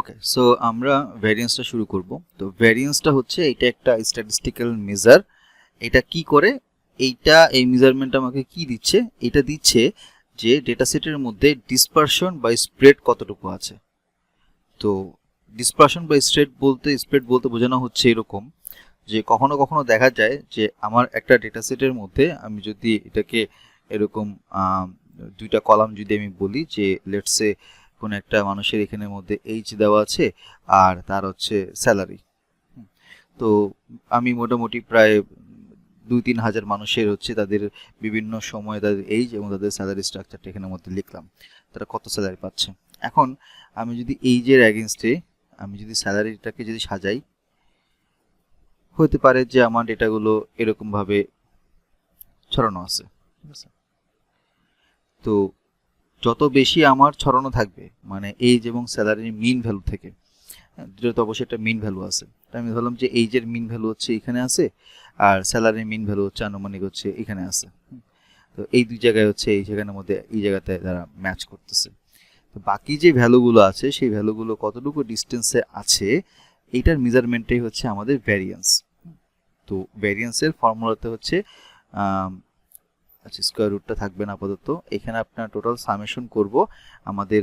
Okay so আমরা ভ্যারিয়েন্সটা শুরু করব। তো ভ্যারিয়েন্সটা হচ্ছে এটা একটা স্ট্যাটিস্টিক্যাল মেজার এটা কি করে? এইটা, এই মেজারমেন্ট আমাকে কি দিচ্ছে? এটা দিচ্ছে যে ডেটা সেটের মধ্যে ডিসপারশন বা স্প্রেড কতটুকু আছে। তো ডিসপারশন বা স্প্রেড বলতে স্প্রেড বলতে বোঝানো হচ্ছে এরকম যে কখনো কখনো দেখা যায় যে আমার একটা ডেটা সেটের মধ্যে আমি যদি এটাকে এরকম দুইটা কলাম যদি আমি বলি যে লেটসে কোনো একটা মানুষের এখানের মধ্যে এইচ দেওয়া আছে আর তার হচ্ছে স্যালারি তো আমি মোটামুটি প্রায় দুই তিন হাজার মানুষের হচ্ছে তাদের বিভিন্ন সময়ে তাদের এইজ এবং তাদের স্যালারি স্ট্রাকচারটা এখানের মধ্যে লিখলাম। তারা কত স্যালারি পাচ্ছে? এখন আমি যদি এইজের অ্যাগেনস্টে আমি যদি স্যালারিটাকে যদি সাজাই হতে পারে যে আমার ডেটাগুলো এরকমভাবে ছড়ানো আছে। ঠিক আছে তো যত বেশি আমার ছড়ানো থাকবে মানে এইজ এবং স্যালারির মিন ভ্যালু থেকে হ্যাঁ, দুটো তো অবশ্যই একটা মিন ভ্যালু আছে। তা আমি ধরলাম যে এইজের মিন ভ্যালু হচ্ছে এখানে আছে আর স্যালারির মিন ভ্যালু হচ্ছে আনুমানিক হচ্ছে এখানে আছে। তো এই দুই জায়গায় হচ্ছে এই জায়গার মধ্যে এই জায়গাতে তারা ম্যাচ করতেছে। তো বাকি যে ভ্যালুগুলো আছে সেই ভ্যালুগুলো কতটুকু ডিস্টেন্সে আছে এইটার মেজারমেন্টটাই হচ্ছে আমাদের ভ্যারিয়েন্স তো ভ্যারিয়েন্সের ফর্মুলাতে হচ্ছে আচ্ছা স্কোয়ার রুটটা থাকবে না আপাতত। এখানে আপনার টোটাল সামেশন করব। আমাদের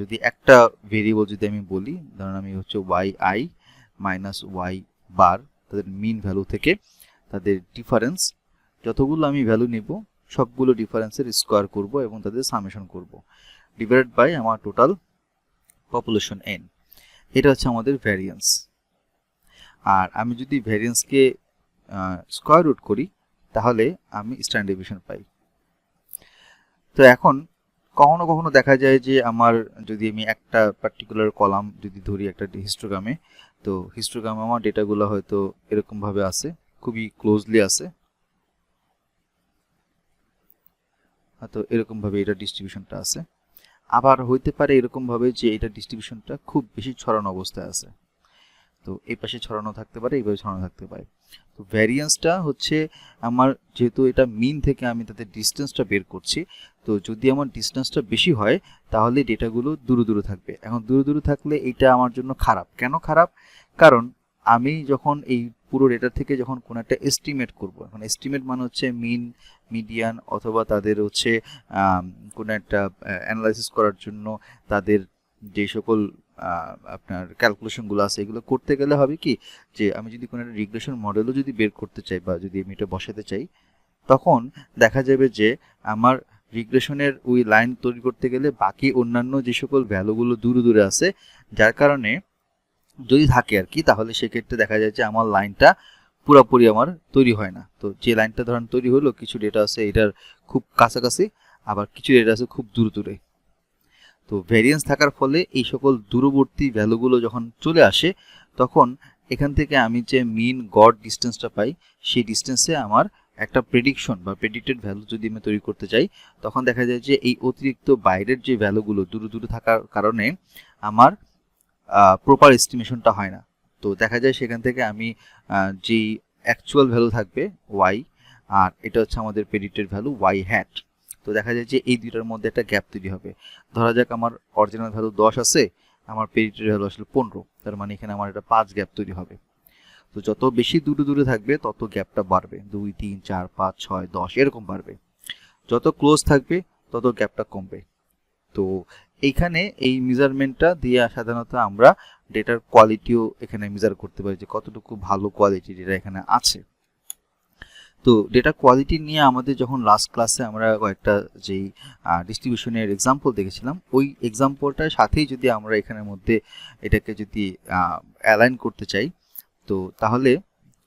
যদি একটা ভেরিয়েবল যদি আমি বলি, ধরুন আমি হচ্ছে Y I minus Y bar তাদের মিন ভ্যালু থেকে তাদের ডিফারেন্স যতগুলো আমি ভ্যালু নেব, সবগুলো ডিফারেন্সের স্কোয়ার করব এবং তাদের সামেশন করব। ডিভাইডেড বাই আমার টোটাল পপুলেশন এন এটা হচ্ছে আমাদের ভ্যারিয়েন্স আর আমি যদি ভ্যারিয়েন্সকে স্কোয়ার রুট করি তাহলে আমি স্ট্যান্ড ডেভিয়েশন পাই। তো এখন কখনো কখনো দেখা যায় যে আমার যদি আমি একটা পার্টিকুলার কলাম যদি ধরি একটা হিস্টোগ্রামে তো হিস্টোগ্রামে আমার ডেটাগুলো হয়তো এরকমভাবে আছে, খুবই ক্লোজলি আছে। হয়তো এরকমভাবে এটা ডিস্ট্রিবিউশনটা আছে। আবার হইতে পারে এরকমভাবে যে এটা ডিস্ট্রিবিউশনটা খুব বেশি ছড়ানো অবস্থায় আছে। তো এই পাশে ছড়ানো থাকতে পারে, এইভাবে ছড়ানো থাকতে পারে। তো ভ্যারিয়েন্সটা হচ্ছে আমার যেহেতু এটা মিন থেকে আমি তাদের ডিস্টেন্সটা বের করছি, তো যদি আমার ডিস্টেন্সটা বেশি হয়, তাহলে ডেটাগুলো দূরে দূরে থাকবে। এখন দূরে দূরে থাকলে এটা আমার জন্য খারাপ। কেন খারাপ? কারণ আমি যখন এই পুরো ডেটা থেকে যখন কোনো একটা এস্টিমেট করব, এখন এস্টিমেট মানে হচ্ছে মিন মিডিয়ান অথবা তাদের হচ্ছে কোনো একটা অ্যানালাইসিস করার জন্য তাদের যে সকল আপনার ক্যালকুলেশনগুলো আছে, এগুলো করতে গেলে হবে কি যে আমি যদি কোনো একটা রিগ্রেশন মডেলও যদি বের করতে চাই বা যদি আমি এটা বসাতে চাই, তখন দেখা যাবে যে আমার রিগ্রেশনের ওই লাইন তৈরি করতে গেলে বাকি অন্যান্য যে সকল ভ্যালুগুলো দূরে দূরে আছে, যার কারণে যদি থাকে আর কি, তাহলে সেক্ষেত্রে দেখা যায় যে আমার লাইনটা পুরোপুরি আমার তৈরি হয় না। তো যে লাইনটা ধরেন তৈরি হলো, কিছু ডেটা আছে এটার খুব কাছাকাছি, আবার কিছু ডেটা আছে খুব দূরে দূরে। তো ভ্যারিয়েন্স থাকার ফলে এই সকল দূরবর্তী ভ্যালুগুলো যখন চলে আসে, তখন এখান থেকে আমি যে মিন গড ডিস্টেন্সটা পাই, সেই ডিস্টেন্সে আমার একটা প্রেডিকশন বা প্রেডিক্টেড ভ্যালু যদি আমি তৈরি করতে চাই, তখন দেখা যায় যে এই অতিরিক্ত বাইরের যে ভ্যালুগুলো দূরে দূরে থাকার কারণে আমার প্রপার এস্টিমেশনটা হয় না। তো দেখা যায় সেখান থেকে আমি যেই অ্যাকচুয়াল ভ্যালু থাকবে ওয়াই আর এটা হচ্ছে আমাদের প্রেডিক্টেড ভ্যালু ওয়াই হ্যাট তো দেখা যায় যে এই দুইটার মধ্যে একটা গ্যাপ তৈরি হবে। ধরা যাক আমার অরিজিনাল ভ্যালু দশ আছে, আমার প্রেডিক্টেড ভ্যালু আসলে পনেরো, তার মানে এখানে আমার একটা পাঁচ গ্যাপ তৈরি হবে। তো যত বেশি দূরে দূরে থাকবে, তত গ্যাপটা বাড়বে। দুই, তিন, চার, পাঁচ, ছয়, দশ, এরকম বাড়বে। যত ক্লোজ থাকবে, তত গ্যাপটা কমবে। তো এইখানে এই মেজারমেন্টটা দিয়ে সাধারণত আমরা ডেটার কোয়ালিটিও এখানে মেজার করতে পারি যে কতটুকু ভালো কোয়ালিটি ডেটা এখানে আছে। তো ডেটা কোয়ালিটি নিয়ে আমাদের যখন লাস্ট ক্লাসে আমরা কয়েকটা যেই ডিস্ট্রিবিউশনের এক্সাম্পল দেখেছিলাম, ওই এক্সাম্পলটার সাথেই যদি আমরা এখানের মধ্যে এটাকে যদি অ্যালাইন করতে চাই, তো তাহলে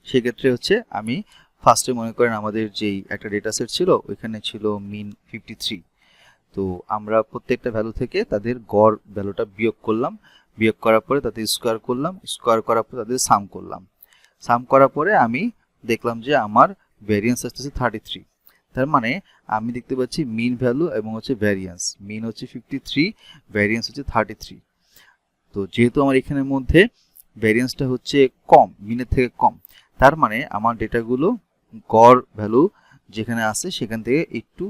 সেক্ষেত্রে হচ্ছে আমি ফার্স্টে মনে করেন আমাদের যেই একটা ডেটা সেট ছিল, ওইখানে ছিল মিন ফিফটি থ্রি তো আমরা প্রত্যেকটা ভ্যালু থেকে তাদের গড় ভ্যালুটা বিয়োগ করলাম, বিয়োগ করার পরে তাদের স্কোয়ার করলাম স্কোয়ার করার পরে তাদের সাম করলাম। সাম করার পরে আমি দেখলাম যে আমার ভ্যারিয়েন্স আসতেছে থার্টি থ্রি তার মানে আমি দেখতে পাচ্ছি মিন ভ্যালু এবং হচ্ছে ভ্যারিয়েন্স মিন হচ্ছে ফিফটি থ্রি ভ্যারিয়েন্স হচ্ছে থার্টি থ্রি তো যেহেতু আমার এখানের মধ্যে ভ্যারিয়েন্সটা হচ্ছে কম মিনের থেকে কম, তার মানে আমার ডেটাগুলো গড় ভ্যালু যেখানে আছে সেখান থেকে একটু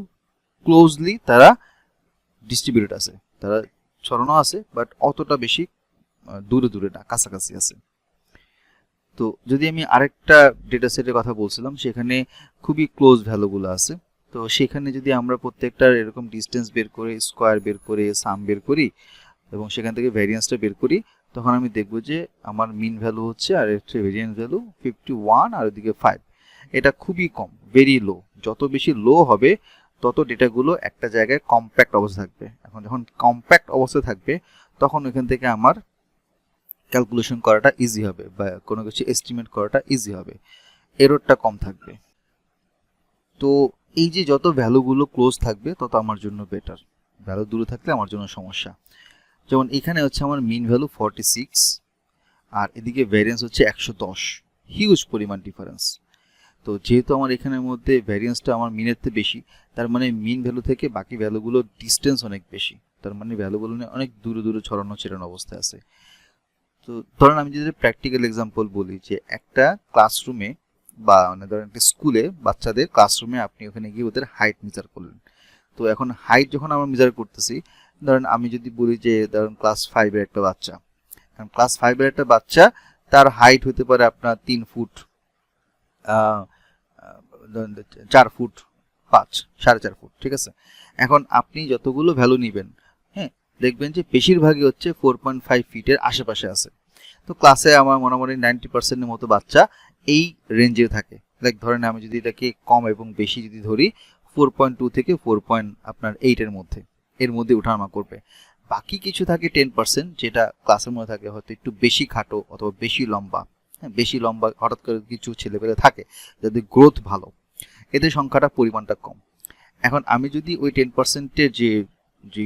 ক্লোজলি তারা ডিস্ট্রিবিউটেড আছে। তারা ছড়ানো আছে বাট অতটা বেশি দূরে দূরে না, কাছাকাছি আছে। তো যদি আমি আরেকটা ডেটা সেটের কথা বলছিলাম, সেখানে খুবই ক্লোজ ভ্যালুগুলো আছে। তো সেখানে যদি আমরা প্রত্যেকটার এরকম ডিস্টেন্স বের করে স্কোয়ার বের করে সাম বের করি, এবং সেখান থেকে ভ্যারিয়েন্সটা বের করি, তখন আমি দেখব যে আমার মিন ভ্যালু হচ্ছে আর হচ্ছে ভেরিয়েন্স ভ্যালু ফিফটি ওয়ান আর ওদিকে ফাইভ এটা খুবই কম ভেরি লো যত বেশি লো হবে, তত ডেটাগুলো একটা জায়গায় কম্প্যাক্ট অবস্থা থাকবে। এখন যখন কম্প্যাক্ট অবস্থা থাকবে, তখন ওইখান থেকে আমার ক্যালকুলেশন করাটা ইজি হবে বা কোনো কিছু এস্টিমেট করাটা ইজি হবে। এররটা কম থাকবে। তো এই যে যত ভ্যালুগুলো ক্লোজ থাকবে, তত আমার জন্য বেটার ভ্যালু দূরে থাকলে আমার জন্য সমস্যা। যেমন এখানে হচ্ছে আমার মিন ভ্যালু ফর্টি সিক্স আর এদিকে ভ্যারিয়েন্স হচ্ছে একশো দশ। হিউজ পরিমাণ ডিফারেন্স তো যেহেতু আমার এখানের মধ্যে ভ্যারিয়েন্সটা আমার মিনের থেকে বেশি, তার মানে মিন ভ্যালু থেকে বাকি ভ্যালুগুলো ডিস্টেন্স অনেক বেশি। তার মানে ভ্যালুগুলো নিয়ে অনেক দূরে দূরে ছড়ানো ছেড়ানো অবস্থায় আছে। তো ধরেন আমি যদি প্র্যাকটিক্যাল এক্সাম্পল বলি যে একটা ক্লাসরুমে বা মানে ধরেন একটা স্কুলে বাচ্চাদের ক্লাসরুমে আপনি ওখানে গিয়ে ওদের হাইট মেজার করলেন। তো এখন হাইট যখন আমরা মেজার করতেছি, ধরেন আমি যদি বলি যে ধরেন ক্লাস ফাইভের একটা বাচ্চা, কারণ ক্লাস ফাইভের একটা বাচ্চা তার হাইট হতে পারে আপনার তিন ফুট চার ফুট পাঁচ, সাড়ে চার ফুট ঠিক আছে? এখন আপনি যতগুলো ভ্যালু নেবেন দেখবেন যে বেশিরভাগই হচ্ছে ফোর পয়েন্ট ফাইভ ফিটের আশেপাশে আছে। তো ক্লাসে আমার মোটামুটি নাইনটি পার্সেন্টের মতো বাচ্চা এই রেঞ্জে থাকে। লাইক ধরেন আমি যদি এটাকে কম এবং বেশি যদি ধরি ফোর পয়েন্ট টু থেকে ফোর পয়েন্ট আপনার এইটের মধ্যে, এর মধ্যে উঠানামা করবে। বাকি কিছু থাকে টেন পার্সেন্ট যেটা ক্লাসের মধ্যে থাকে, হয়তো একটু বেশি খাটো অথবা বেশি লম্বা। হ্যাঁ বেশি লম্বা হঠাৎ করে কিছু ছেলেপেলে থাকে, যাদের গ্রোথ ভালো, এদের সংখ্যাটা পরিমাণটা কম। এখন আমি যদি ওই টেন পার্সেন্টের যে যে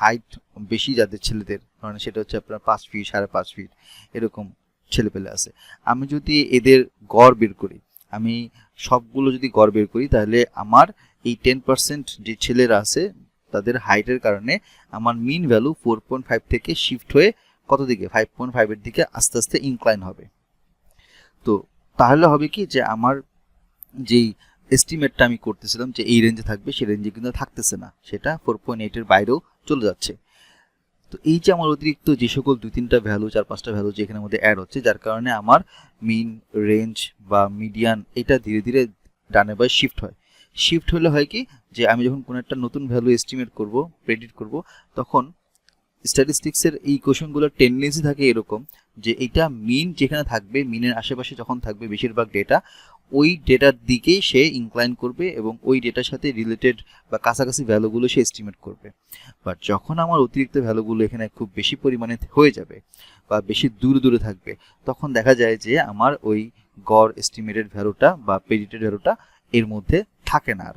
হাইট বেশি যাদের ছেলেদের ধরেন সেটা হচ্ছে আপনার পাঁচ ফিট সাড়ে পাঁচ ফিট এরকম ছেলেপেলে আছে। আমি যদি এদের গড় বের করি, আমি সবগুলো যদি গড় বের করি, তাহলে আমার এই টেন পার্সেন্ট যে ছেলেরা আছে, তাদের হাইটের কারণে আমার mean value four point five থেকে শিফট হয়ে কত দিকে? ফাইভ পয়েন্ট ফাইভের দিকে আস্তে আস্তে ইনক্লাইন হবে। তো তাহলে হবে কি যে আমার যেই এস্টিমেটটা আমি করতেছিলাম যে এই রেঞ্জে থাকবে, সেই রেঞ্জে কিন্তু থাকতেছে না। সেটা ফোর পয়েন্ট এইটের বাইরেও চলে যাচ্ছে। তো এই যে আমার অতিরিক্ত যে সকল দুই, তিনটা ভ্যালু চার, পাঁচটা ভ্যালু যে এখানের মধ্যে অ্যাড হচ্ছে, যার কারণে আমার মিন রেঞ্জ বা মিডিয়ান এটা ধীরে ধীরে ডানে বাই শিফট হয়। শিফট হলে হয় কি যে আমি যখন কোনো একটা নতুন ভ্যালু এস্টিমেট করব প্রেডিক্ট করব, তখন স্ট্যাটিস্টিক্সের এই কোশ্চেনগুলোর টেন্ডেন্সি থাকে এরকম যে এটা মিন যেখানে থাকবে মিনের আশেপাশে যখন থাকবে, বেশিরভাগ ডেটা ওই ডেটার দিকেই সে ইনক্লাইন করবে এবং ওই ডেটার সাথে রিলেটেড বা কাছাকাছি ভ্যালুগুলো সে এস্টিমেট করবে। বাট যখন আমার অতিরিক্ত ভ্যালুগুলো এখানে খুব বেশি পরিমাণে হয়ে যাবে বা বেশি দূরে দূরে থাকবে, তখন দেখা যায় যে আমার ওই গড় এস্টিমেটেড ভ্যালুটা বা প্রেডিটেড ভ্যালুটা এর মধ্যে থাকে না আর।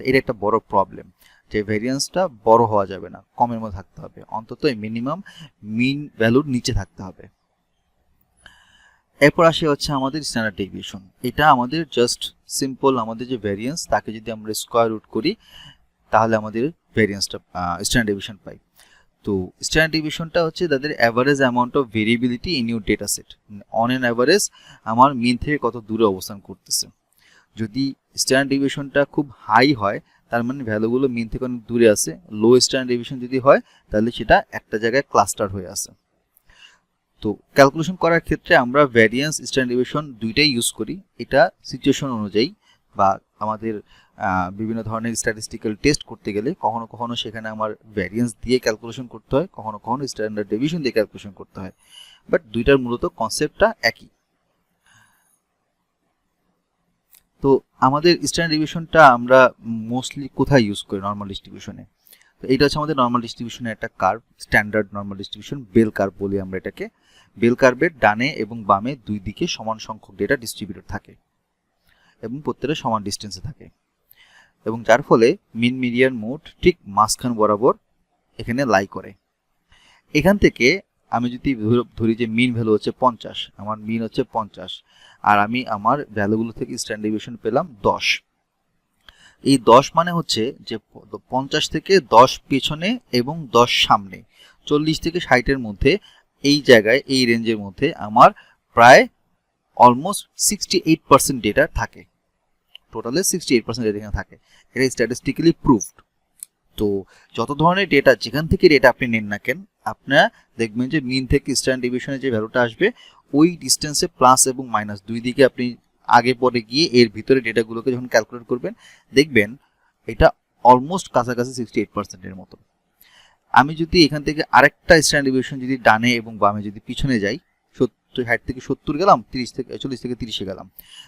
এটা একটা বড় প্রবলেম যে ভেরিয়েন্সটা বড় হওয়া যাবে না, কমের মধ্যে থাকতে হবে। অন্তত মিনিমাম মিন ভ্যালুর নিচে থাকতে হবে। এরপর আসে হচ্ছে আমাদের স্ট্যান্ডার্ড ডেভিয়েশন এটা আমাদের জাস্ট সিম্পল আমাদের যে ভ্যারিয়েন্স তাকে যদি আমরা স্কোয়ার রুট করি, তাহলে আমাদের ভ্যারিয়েন্সটা স্ট্যান্ডার্ড ডেভিয়েশন পাই। তো স্ট্যান্ডার্ড ডেভিয়েশনটা হচ্ছে তাদের average amount of variability in your data set on an average আমার মিন থেকে কত দূরে অবস্থান করতেছে। যদি স্ট্যান্ডার্ড ডেভিয়েশনটা খুব হাই হয়, তার মানে ভ্যালুগুলো মিন থেকে অনেক দূরে আছে লো স্ট্যান্ডার্ড ডেভিয়েশন যদি হয়, তাহলে সেটা একটা জায়গায় ক্লাস্টার হয়ে আছে। তো ক্যালকুলেশন করার ক্ষেত্রে আমরা ভ্যারিয়েন্স স্ট্যান্ডার্ড ডেভিয়েশন দুইটাই ইউজ করি। এটা সিচুয়েশন অনুযায়ী বা আমাদের বিভিন্ন ধরনের স্ট্যাটিস্টিক্যাল টেস্ট করতে গেলে কখনো কখনো সেখানে আমার ভ্যারিয়েন্স দিয়ে ক্যালকুলেশন করতে হয়, কখনো কখনো স্ট্যান্ডার্ড ডেভিয়েশন দিয়ে ক্যালকুলেশন করতে হয়। বাট দুইটার মূলত কনসেপ্টটা একই। তো আমাদের স্ট্যান্ডার্ড ডিভিশনটা আমরা মোস্টলি কোথায় ইউজ করি নর্মাল ডিস্ট্রিবিউশনে তো এইটা হচ্ছে আমাদের নর্মাল ডিস্ট্রিবিউশনের একটা curve standard normal distribution bell curve বলি আমরা এটাকে। বেল কার্ভের ডানে এবং বামে দুই দিকে সমান সংখ্যক ডেটা ডিস্ট্রিবিউটেড থাকে এবং প্রত্যেকটা সমান ডিস্টেন্সে থাকে। এবং যার ফলে মিন, মিডিয়ান মোড ঠিক মাঝখান বরাবর এখানে লাই করে। এখান থেকে আমি যদি ধরি যে মিন ভ্যালু হচ্ছে পঞ্চাশ, আমার মিন হচ্ছে পঞ্চাশ, আর আমি আমার ভ্যালুগুলো থেকে স্ট্যান্ড ডেভিয়েশন পেলাম দশ। এই দশ মানে হচ্ছে যে পঞ্চাশ থেকে দশ পেছনে এবং দশ সামনে, চল্লিশ থেকে ষাটের মধ্যে এই জায়গায়, এই রেঞ্জের মধ্যে আমার প্রায় almost sixty eight percent data থাকে। টোটালে সিক্সটি এইট পার্সেন্ট ডেটা এখানে থাকে। এটা স্ট্যাটিস্টিক্যালি প্রুভড তো যত ধরনের ডেটা যেখান থেকে ডেটা আপনি নেন না কেন, আপনারা দেখবেন যে মিন থেকে স্ট্যান্ড ডিভিশনের যে ভ্যালুটা আসবে, ওই ডিস্টেন্সে প্লাস এবং মাইনাস দুই দিকে আপনি আগে পরে গিয়ে এর ভিতরে ডেটাগুলোকে যখন ক্যালকুলেট করবেন, দেখবেন এটা অলমোস্ট কাছাকাছি সিক্সটি এইট পার্সেন্টের মতো। আমি যদি এখান থেকে আরেকটা স্ট্যান্ড ডিভিশন যদি ডানে এবং বামে যদি পিছনে যাই, সত্তর, ষাট থেকে সত্তর গেলাম, তিরিশ থেকে, চল্লিশ থেকে তিরিশে গেলাম।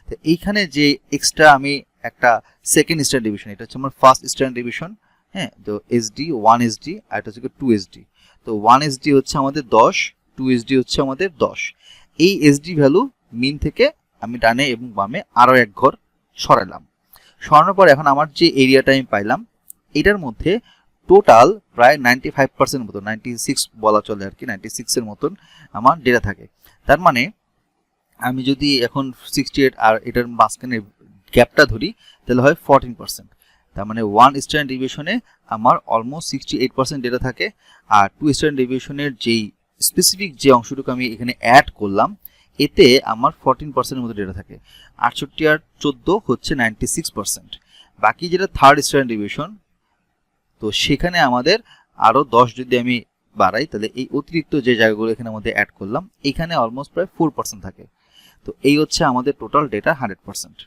তো এইখানে যে এক্সট্রা আমি একটা সেকেন্ড স্ট্যান্ড ডিভিশন এটা হচ্ছে আমার ফার্স্ট স্ট্যান্ড ডিভিশন হ্যাঁ তো এসডি ওয়ান এসডি আর এটা হচ্ছে টু এসডি তো ওয়ান এসডি হচ্ছে আমাদের দশ টু এসডি হচ্ছে আমাদের দশ। এই এসডি ভ্যালু মিন থেকে আমি ডানে এবং বামে আরও এক ঘর সরালাম। সরানোর পর এখন আমার যে এরিয়াটা আমি পাইলাম, এটার মধ্যে টোটাল প্রায় নাইনটি ফাইভ পার্সেন্ট মতো নাইনটি সিক্স বলা চলে আর কি নাইনটি সিক্সের মতন আমার ডেটা থাকে। তার মানে আমি যদি এখন সিক্সটি এইট আর এটার মাঝখানে গ্যাপটা ধরি, তাহলে হয় ফোরটিন পার্সেন্ট তার মানে ওয়ান স্ট্যান্ড ডিভিশনে আমার almost sixty eight percent data থাকে আর টু স্ট্যান্ড ডিভিশনের যেই স্পেসিফিক যে অংশটুকু আমি এখানে অ্যাড করলাম, এতে আমার ফোরটিন পার্সেন্টের মতো ডেটা থাকে। আটষট্টি আর চোদ্দ হচ্ছে নাইনটি সিক্স পার্সেন্ট বাকি যেটা থার্ড স্ট্যান্ড ডিভিশন তো সেখানে আমাদের আরও দশ যদি আমি বাড়াই, তাহলে এই অতিরিক্ত যে জায়গাগুলো এখানে আমাদের অ্যাড করলাম, এখানে অলমোস্ট প্রায় ফোর পার্সেন্ট থাকে। তো এই হচ্ছে আমাদের টোটাল ডেটা হান্ড্রেড পার্সেন্ট